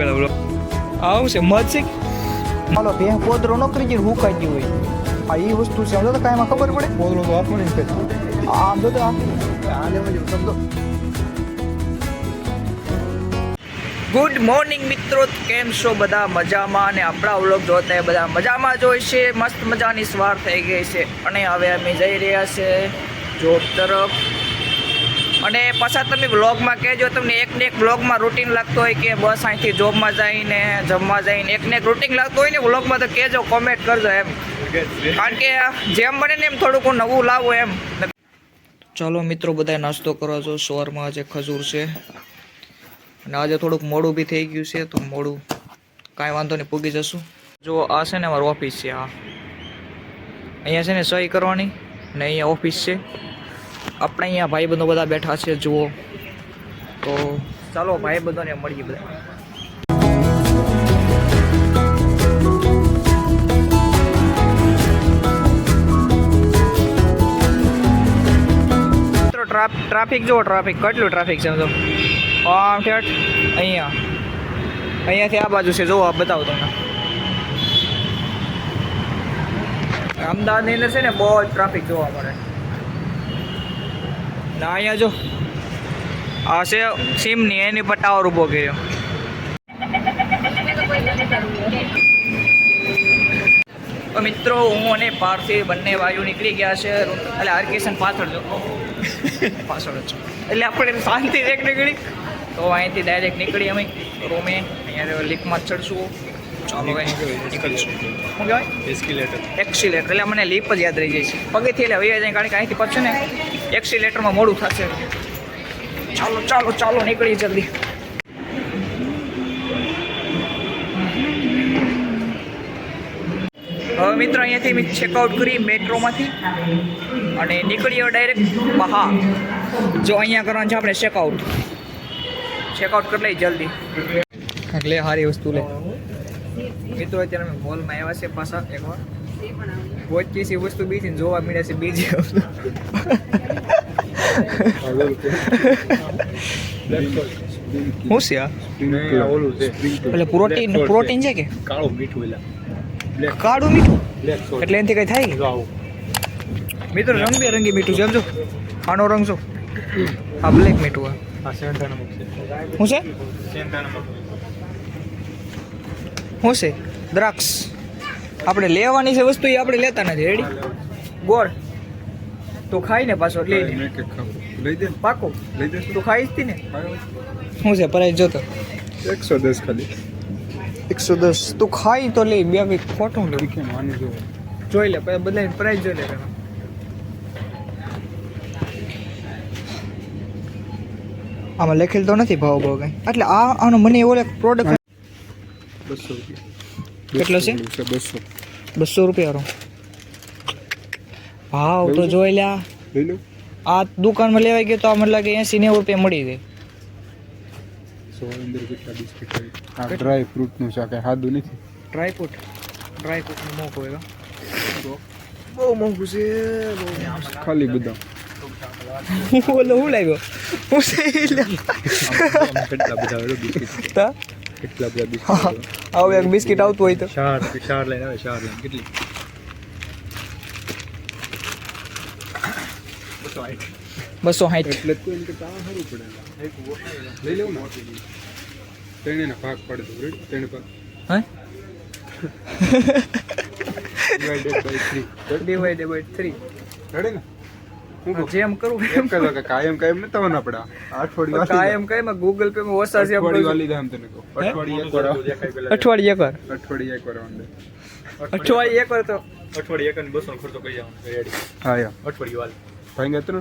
પેલા બોલો આવું છે મધ છે હાલો બે પોદરો ન કરી ગયું હુકાઈ ગયું હોય. આ એ વસ્તુ છે સમજો તો કાંઈ એમાં ખબર પડે? પોદરો તો આપણને આમ જો તો આમ આને સમજો. ગુડ મોર્નિંગ મિત્રો. કેમ છો બધા? મજામાં? અને આપણા વ્લોગ જોતા બધા મજામાં જ હોય છે. મસ્ત મજાની સવાર થઈ ગઈ છે. અને હવે અમે જઈ રહ્યા છે જોબ તરફ. અને પાછા તમે વ્લોગમાં કહેજો, તમને એક ને એક વ્લોગમાં રૂટીન લાગતો હોય કે બસ અહીંથી જોબમાં જઈને, જમવા જઈને એક ને એક રૂટીન લાગતું હોય ને વ્લોગમાં તો કહેજો કોમેન્ટ કરજો એમ. કારણ કે જેમ બને ને એમ થોડુંક નવું લાવો એમ. ચાલો મિત્રો બધા નાસ્તો કરવા જો, સવારમાં આજે ખજૂર છે. અને આજે થોડુંક મોડું બી થઈ ગયું છે, તો મોડું કાંઈ વાંધો નહીં, પૂગી જશું. જો આ છે ને અમારું ઓફિસ છે આ અહીંયા છે ને સહી કરવાની ને અહીંયા ઓફિસ છે. આપણે અહીંયા ભાઈ બંધો બધા બેઠા છે, જુઓ. તો ચાલો ભાઈ બંધોને મળીએ બધા. ટ્રાફિક જુઓ, ટ્રાફિક. કેટલું ટ્રાફિક છે તો. આમ ઠેઠ, અહીંયા. અહીંયાથી આ બાજુ છે, જુઓ, આ બતાવો તમને. અમદાવાદની અંદર છે ને બહુ જ ટ્રાફિક જોવા મળે. ના અહીંયા જો. આ છે સીમની એની પર ટાવર ઊભો કર્યો. તો મિત્રો હું અને પાર્થિવ બંને વાયુ નીકળી ગયા છે. એટલે હરકિશન પાછળ જો. પાછળ જ. એટલે આપણે શાંતિ એક નીકળી. તો અહીંથી ડાયરેક્ટ નીકળી અમે. રૂમે અહીંયા લીપમાં ચડશું. ચાલો નીકળશું. શું કહેવાય? એસ્કેલેટર એક્સિલેટર એટલે મને લીપ જ યાદ રહી જાય છે. પગેથી એટલે વૈયા જાય કારણ કે અહીંથી પછી ને. એક્સિલેટરમાં મોડું થશે. ચાલો ચાલો ચાલો નીકળી જલ્દી. હવે મિત્રો અહીંયાથી મેં ચેકઆઉટ કરી મેટ્રોમાંથી અને નીકળીએ ડાયરેક્ટ બહાર. જો અહીંયા કરવાનું છે આપણે ચેકઆઉટ ચેકઆઉટ કરી લઈ જલ્દી. લે સારી વસ્તુ લે. મિત્રો અત્યારે અમે મોલમાં આવ્યા છે પાછા એકવાર. વચ્ચે છે વસ્તુ બીજી જોવા મળે છે બીજી વસ્તુ. શું છે આ? ઓલું છે એટલે પ્રોટીન પ્રોટીન છે કે? કાળું મીઠું એટલે. કાળું મીઠું? એટલે એનાથી કઈ થાય મિત્રો રંગબેરંગી મીઠું છે સમજો? આનો રંગ શું? આ બ્લેક મીઠું આ છે. શું છે? શું છે? દ્રાક્ષ. આપણે લેવાની છે વસ્તુ એ આપણે લેતા નથી. રેડી ગોળ. તો ખાઈ ને પાછો લઈ લઈ દે. પાકો. લઈ દે. તું ખાઈશ તી ને? શું છે પ્રાઇસ જોતો? એકસો દસ ખાલી. એકસો દસ. તું ખાઈ તો લઈ બે બી ખોટું લે કેમ આની જો જોઈ લે પછી બધાની પ્રાઇસ જોઈ લે પેલા. આમાં લખેલ તો નથી ભાવ ભાવ કઈ. એટલે આ આનો મને એવો પ્રોડક્ટ બસો રૂપિયા. કેટલો છે? બસો બસો. રૂપિયાનો ભાવ તો જોઈ લ્યા. આ દુકાનમાં લેવાઈ ગયો તો આ મતલબ કે એસી નેવું રૂપિયા મળી જાય. સો અંદર કેટલા બિસ્કિટ આ ડ્રાય ફ્રૂટનું કાંઈ સાદું નથી. ડ્રાયફ્રૂટ ડ્રાયફ્રૂટ મોંઘું હોય બહુ મોંઘું છે ખાલી બદામ. ઓલો હું લાગ્યો હું કેટલા બધા કેટલા બધા બિસ્કિટ આવું એક બિસ્કિટ આવતું હોય તો. ચાર ચાર લઈને આવે ચાર લઈને. કેટલી? બસો સાઠ એટલે તો એમ કે આ સારું પડે. લઈ લેવું ને ત્રણે ના ભાગ પાડી દઉં રેડી? ત્રણે ભાગ. હા? Divided by three divided by three ready ને? જેમ કરું એમ કહો કે કાયમ કાયમ નથી થવાના આપણે આ અઠવાડિયું કાયમ કઈ ગૂગલ પે માં ઓસા છે અઠવાડિયું વાલી દે એમ તને કહો. અઠવાડિયે એક વાર અઠવાડિયું એક વાર. અઠવાડિયે એક વાર આવવાનું એક વાર તો. અઠવાડિયે એક બસો ખર્ચો કરી જવાનો રેડી હા યા. અઠવાડિયે વાલી ભાઈ ગતરો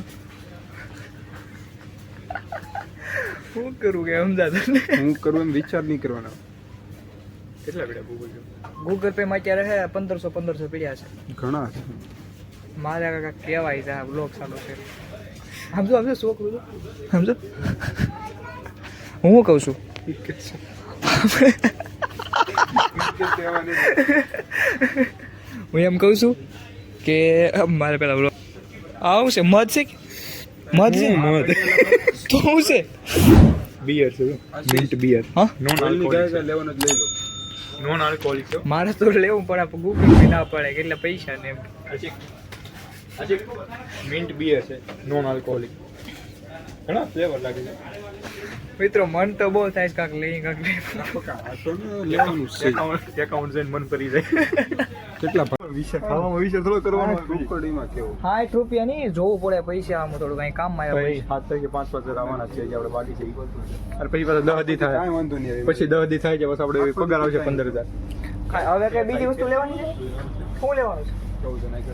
શું કરું કે સમજાતું હું કરું એમ વિચાર નહીં કરવાનો. કેટલા પડ્યા ગૂગલ ગૂગલ પે માં અત્યારે હે પંદરસો પંદરસો પડ્યા છે. ઘણા છે. મારે કાકા કહેવાય છે આ બ્લોગ ચાલુ છે. સમજો સમજો શું કરું છું? સમજો? હું કહું છું? હું એમ કહું છું કે મારે પેલા બ્લોગ આવું છે મધ છે કે? મધ છે? મધ. તો શું છે? બિયર છે મિન્ટ બિયર હા? નોન આલ્કોહોલિક લેવાનો જ લઈ લો. નોન આલ્કોહોલિક છે. મારે તો લેવું પણ આપણે ગૂગલ પે ના પડે કેટલા પૈસા ને એમ મિન્ટ બીયર છે નોન આલ્કોહોલિક ઘણા ફ્લેવર લાગે છે. મિત્રો મન તો બહુ થાય છે કાંક લઈ કાંક લેવાનું છે. એકાઉન્ટ એકાઉન્ટ જઈને મન પડી જાય. કેટલા વિશે ખાવામાં વિશે થોડો કરવાનો ટુકડીમાં હા સાઠ રૂપિયા નહીં જોવું પડે પૈસા આમ થોડું કઈ કામમાં આવે ભાઈ સાત તારીખે પાંચ પાંચ હજાર આવવાના છે જે આપણે બાકી છે અરે પછી પાછા દહ દી થાય. કાંઈ વાંધો નહીં પછી દહ દી થાય છે બસ આપણે પગાર આવશે પંદર હજાર. હવે કઈ બીજી વસ્તુ લેવાની છે? શું લેવાનું ચૌદ જણા. છે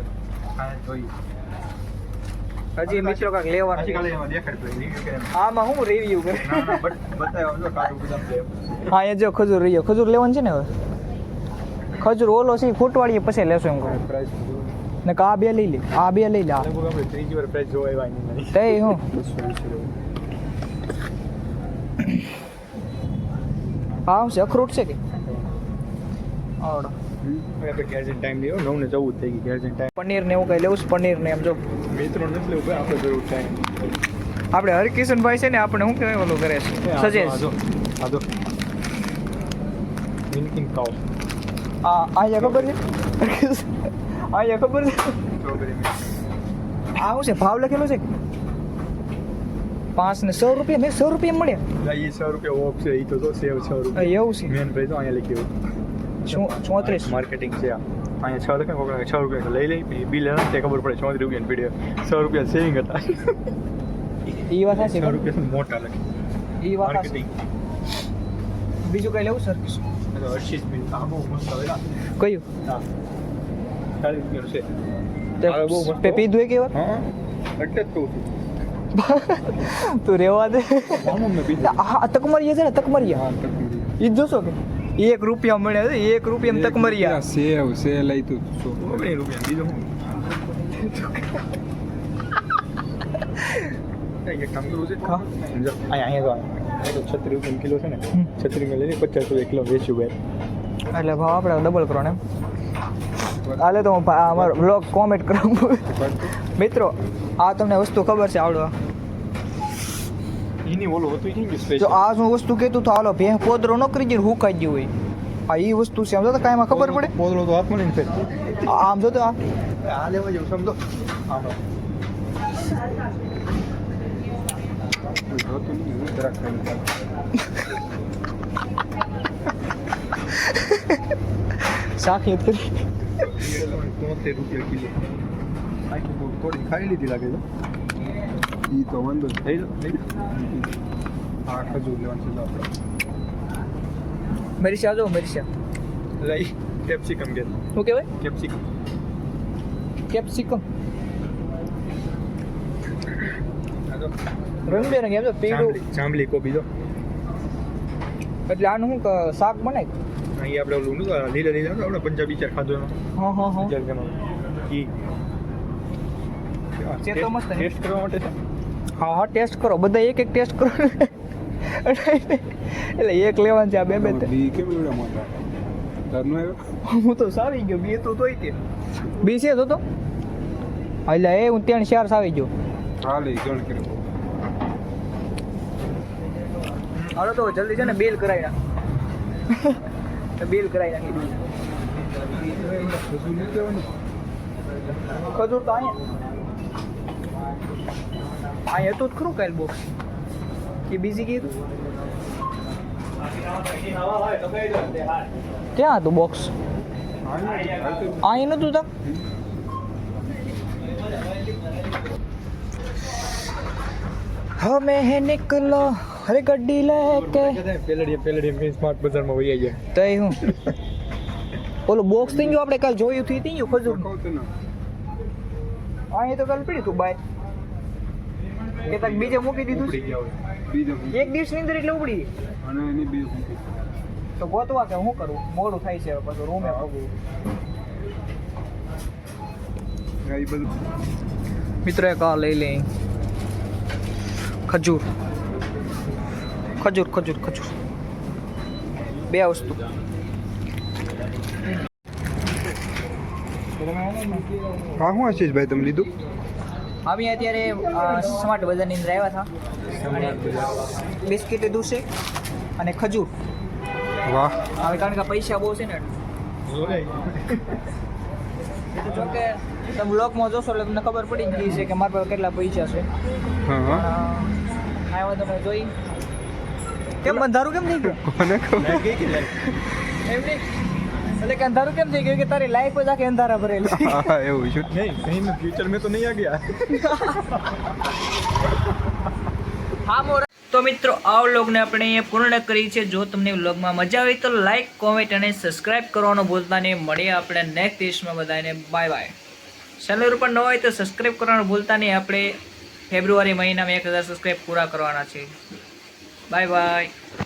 હજી મિત્રો કાંક એમ. આમાં હું રિવ્યુ કરે. હા એ જો ખજૂર રહ્યો ખજૂર લેવાનું છે ને હવે? ખજૂર ઓલો છે ઈ પછી લેશો એમ કહું. ને આ બે લઈ લે. આ બે લઈ લે ત્રીજી વાર પ્રાઇસ જોવા આવ્યા એની નહીં. તે હું? બસો વીસ રૂપિયા. આ શું છે? અખરોટ છે કે? આવડો. આપણે time લઈએ નવ ને ચૌદ થઈ ગઈ ઘેર જઈને પનીર ને એવું કઈ લેવું પનીર ને એમ જો. મિત્રો નથી લેવું ભાઈ આપણે જરૂર. આપણે હરકિશનભાઈ છે ને આપણે શું કહેવાય ઓલું કરે છે? આ આ ખબર છે? અહીંયા ખબર છે? આ શું છે? ભાવ લખેલો છે? પાંચ ને સો રૂપિયા મેં સો રૂપિયા મળ્યા. સો રૂપિયા ઓફ છે એ તો સેવ સો રૂપિયા. એવું છે. મેન પ્રાઇસ અહીંયા લખ્યું ચોત્રીસ માર્કેટિંગ છે અહીંયા છ લખે કોકડા છ રૂપિયા લઈ લઈ પછી બિલ તે ખબર પડે ચોત્રીસ રૂપિયા પીડ્યો સો રૂપિયા સેવિંગ હતા. એ વાત છે છ. રૂપિયા મોટા લખે. એ વાત બીજું કઈ લેવું સર હર્ષિસ બિલ. આ બહુ મસ્ત આવે. કયું? હા. ચાલીસ રૂપિયાનું છે. તે પીધું એક વાર એટલે જ કહું છું. તું રેવા દે. આનું મેં પીધું. તકમરિયા છે ને તકમરિયા હા ઈ જોશો કે? એક રૂપિયા મળે છે એક રૂપિયા તક મર્યા સેવ સે લઈ તું ઓગણી રૂપિયા બીજું એટલે ભાવ આપણે ડબલ કરો ને હાલે તો હું અમારો બ્લોગ કોમેન્ટ કરું. મિત્રો આ તમને વસ્તુ ખબર છે આવડો એની ઓલું હતું ઈ કેમ જો સ્પેશિયલ આ શું વસ્તુ કહેતું તો હાલો ભેં પોદરો ન કરી દઈએ હુકાઈ ગયું હોય આ એ વસ્તુ છે સમજો તો કાંઈમાં ખબર પડે પોદળો તો હાથમાં લઈને ફેર આ આમ જો તો આ આ લેવા જેવું સમજો આમ જોતું નહીં જરાક ખાઈને ખાધું. શાખી કરી તોતેર રૂપિયા કિલો આખી બહુ થોડી ખાઈ લીધી લાગે છે ઈ તો વાંધો જ લઈ લો લેવાનું છે જો આપણે. મરીશા જો મરીશા લઈ કેપ્સિકમ કે શું કહેવાય? કેપ્સિકમ. કેપ્સિકમ. રંગબેરંગી એમ તો પીળું. જાંબલી કોબી જો એટલે આનું શું શાક બનાય? અહીં આપણે ઓલું લીલા લીલા આપણે પંજાબી ચાર ખાધું એમાં હા હા હા. તો મસ્ત ટેસ્ટ કરવા માટે હા હા ટેસ્ટ કરો. બધા એક એક ટેસ્ટ કરો. એટલે એક લેવાનું છે આ બે બે કેમ એવડા મોટા હું તો સાવી ગયો બે તો તોય તે બી છે તો તો? એટલે એ હું ત્યાં ચાર સાવી ગયો. હાલે ગણ કર્યો હાલો તો જલ્દી છે ને બિલ કરાવી નાખ. બિલ કરાવી નાખી. ખજૂર તો અહીંયા. અહીંયા હતું જ ખરું કાલ બોક્સ કે બીજી કીધું ક્યાં હતું બોક્સ અહીં નતું તા? હમે હે નિકલો હરે ગड्डी લેકે પેલડી પેલડી મે સ્માર્ટ બજારમાં વઈ ગયા તઈ હું? ઓલો બોક્સથી જો આપણે કાલ જોયું થી થી ખજૂર. કહું તો ના અહીં તો કાલ પડી તું બાય. કે તક બીજે મૂકી દીધું? બીજો એક દિવસની અંદર એટલે ઉપડી. અને એની બે મૂકી. તો ગોતવા કે શું કરું? મોડું થાય છે પાછું રૂમે પગું મિત્ર એક આ લઈ લે. ખજૂર. ખજૂર ખજૂર ખજૂર. બે વસ્તુ. હા શું આશીષભાઈ ભાઈ તમે લીધું? અમે અત્યારે સ્માર્ટ બજારની અંદર આવ્યા હતા. અને બિસ્કિટ લીધું છે અને ખજૂર. વાહ. હવે કારણ કે પૈસા બહુ છે ને એ તો જો કે તમે બ્લોગમાં જોશો એટલે તમને ખબર પડી જ ગઈ છે કે મારા પાસે કેટલા પૈસા છે. હા હા. આવ્યા તમે જોઈ. કેમ બંધારું કેમ નહીં ગયું? કોને ખબર? એમ નહીં. એટલે કે અંધારું કેમ થઈ ગયું? કે તારી લાઈફ જ આખી અંધારા ભરેલી. એવું છે. નહીં કहीं ફ્યુચર મેં તો નહીં આ ગયા. હા મોર. તો મિત્રો આ વ્લોગને આપણે અહીંયા પૂર્ણ કરી છે. જો તમને વ્લોગમાં મજા આવી તો લાઈક કોમેન્ટ અને સબસ્ક્રાઇબ કરવાનું ભૂલતા નહીં. મળીએ આપણે નેક્સ્ટ દેશમાં બધાને. બાય બાય ચેનલ ઉપર ન હોય તો સબસ્ક્રાઇબ કરવાનું ભૂલતા નહીં. આપણે ફેબ્રુઆરી મહિનામાં એક હજાર સબસ્ક્રાઈબ પૂરા કરવાના છે. Bye bye